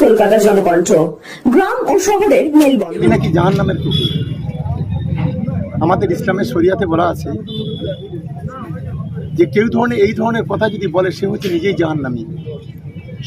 কলকাতা জনকণ্ঠ, গ্রাম ও শহরের মেলবন্ধন। নাকি জাহান নামের কুকুর? আমাদের ইসলামের শরিয়াতে বলা আছে যে কেউ ধরনের, এই ধরনের কথা যদি বলে, সে হচ্ছে নিজেই জাহান নামি।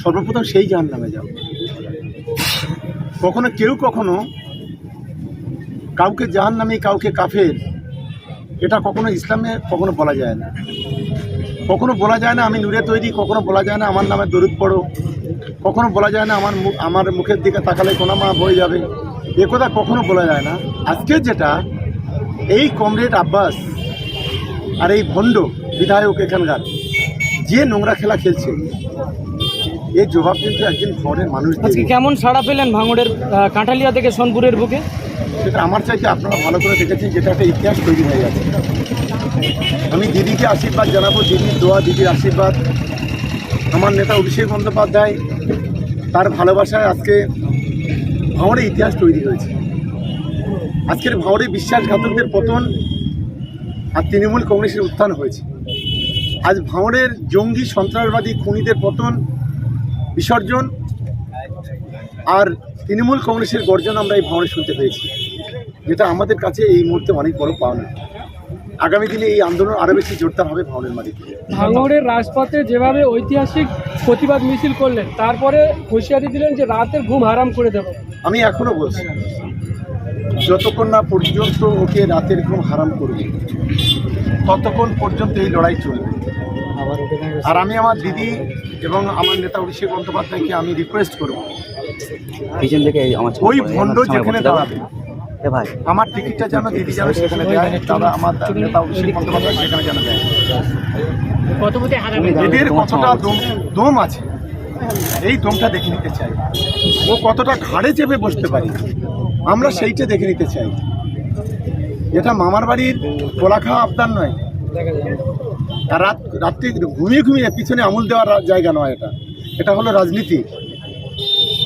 সর্বপ্রথম সেই জাহান নামে যাও। কখনো কেউ কখনো কাউকে জাহান নামি, কাউকে কাফের, এটা কখনো ইসলামে কখনো বলা যায় না। কখনো বলা যায় না, আমি নূরে তৈরি, কখনো বলা যায় না, আমার নামে দরুদ পড়ো। কখনো বলা যায় না আমার মুখ আমার মুখের দিকে তাকালে কোনো মা বয়ে যাবে। এ কথা কখনো বলা যায় না। আজকে যেটা এই কমরেড আব্বাস আর এই ভণ্ড বিধায়ক এখানকার যে নোংরা খেলা খেলছে এর জবাব কিন্তু একদিন ঘরের মানুষ আজকে কেমন সাড়া পেলেন ভাঙড়ের কাঁঠালিয়া থেকে সোনপুরের বুকে? সেটা আমার চাইতে আপনারা ভালো করে দেখেছেন যেটা একটা ইতিহাস তৈরি হয়ে গেছে। আমি দিদিকে আশীর্বাদ জানাব দিদির দোয়া দিদির আশীর্বাদ। আমার নেতা অভিষেক বন্দ্যোপাধ্যায় তার ভালোবাসায় আজকে ভাঁড়ে ইতিহাস তৈরি হয়েছে। আজকের ভাঁড়ে বিশ্বাসঘাতকদের পতন আর তৃণমূল কংগ্রেসের উত্থান হয়েছে। আজ ভাঁড়ের জঙ্গি সন্ত্রাসবাদী খুনিদের পতন, বিসর্জন আর তৃণমূল কংগ্রেসের গর্জন আমরা এই ভাঁড়ে শুনতে পেয়েছি। যেটা আমাদের কাছে এই মুহূর্তে অনেক বড় পাওনা। আগামী দিনে এই আন্দোলন আরও বেশি জোরদার হবে ভাঁড়ের মাটিতে ভাঙড়ের রাজপথে যেভাবে ঐতিহাসিক প্রতিবাদ মিছিল করলেন তারপরে হুঁশিয়ারি দিলেন যে রাতের ঘুম হারাম করে দেবো। আমি এখনও বলছি যতক্ষণ না পর্যন্ত ওকে রাতের ঘুম হারাম করবে ততক্ষণ পর্যন্ত এই লড়াই চলবে। আর আমি আমার দিদি এবং আমার নেতা অভিষেক বন্দ্যোপাধ্যায়কে আমি রিকোয়েস্ট করব পিছন থেকে ওই ভণ্ড যেখানে দাঁড়াবে এ ভাই। আমার টিকিটটা যেন দিদি যেন সেখানে দেয় দাদা আমার নেতা অভিষেক বন্দ্যোপাধ্যায় সেখানে যেন দেয়। এদের কতটা দম দম আছে? এই দমটা দেখে নিতে চাই। ও কতটা ঘাড়ে চেপে বসতে পারি? আমরা সেইটা দেখে নিতে চাই। এটা মামার বাড়ির কোলা খাওয়া আবদার নয়। আর রাত রাত্রি ঘুমিয়ে ঘুমিয়ে পিছনে আমুল দেওয়ার জায়গা নয় এটা। এটা হলো রাজনীতি।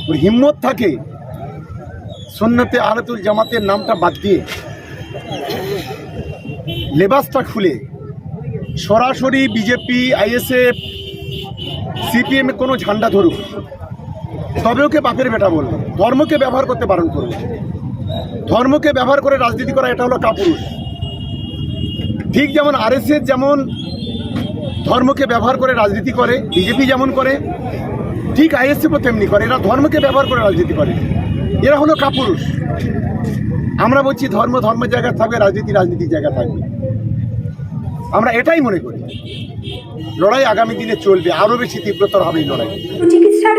ওর হিম্মত থাকে সন্ন্যতে আহলাতুল জামাতের নামটা বাদ দিয়ে লেবাসটা খুলে সরাসরি বিজেপি, আইএসএফ, সিপিএম এ কোনো ঝান্ডা ধরুক। তবে ওকে বাপের বেটা বলব ধর্মকে ব্যবহার করতে বারণ করব ধর্মকে ব্যবহার করে রাজনীতি করা এটা হলো কাপুরুষ। ঠিক যেমন আরএসএস যেমন ধর্মকে ব্যবহার করে রাজনীতি করে, বিজেপি যেমন করে, ঠিক আইএসএফও তেমনি করে, এরা ধর্মকে ব্যবহার করে রাজনীতি করে। এরা হলো কাপুরুষ। আমরা বলছি ধর্ম ধর্মের জায়গা থাকবে, রাজনীতি রাজনীতির জায়গা থাকবে। আমরা এটাই মনে করি। লড়াই আগামী দিনে চলবে আরও বেশি তীব্রতর হবে এই লড়াই। চিকিৎসার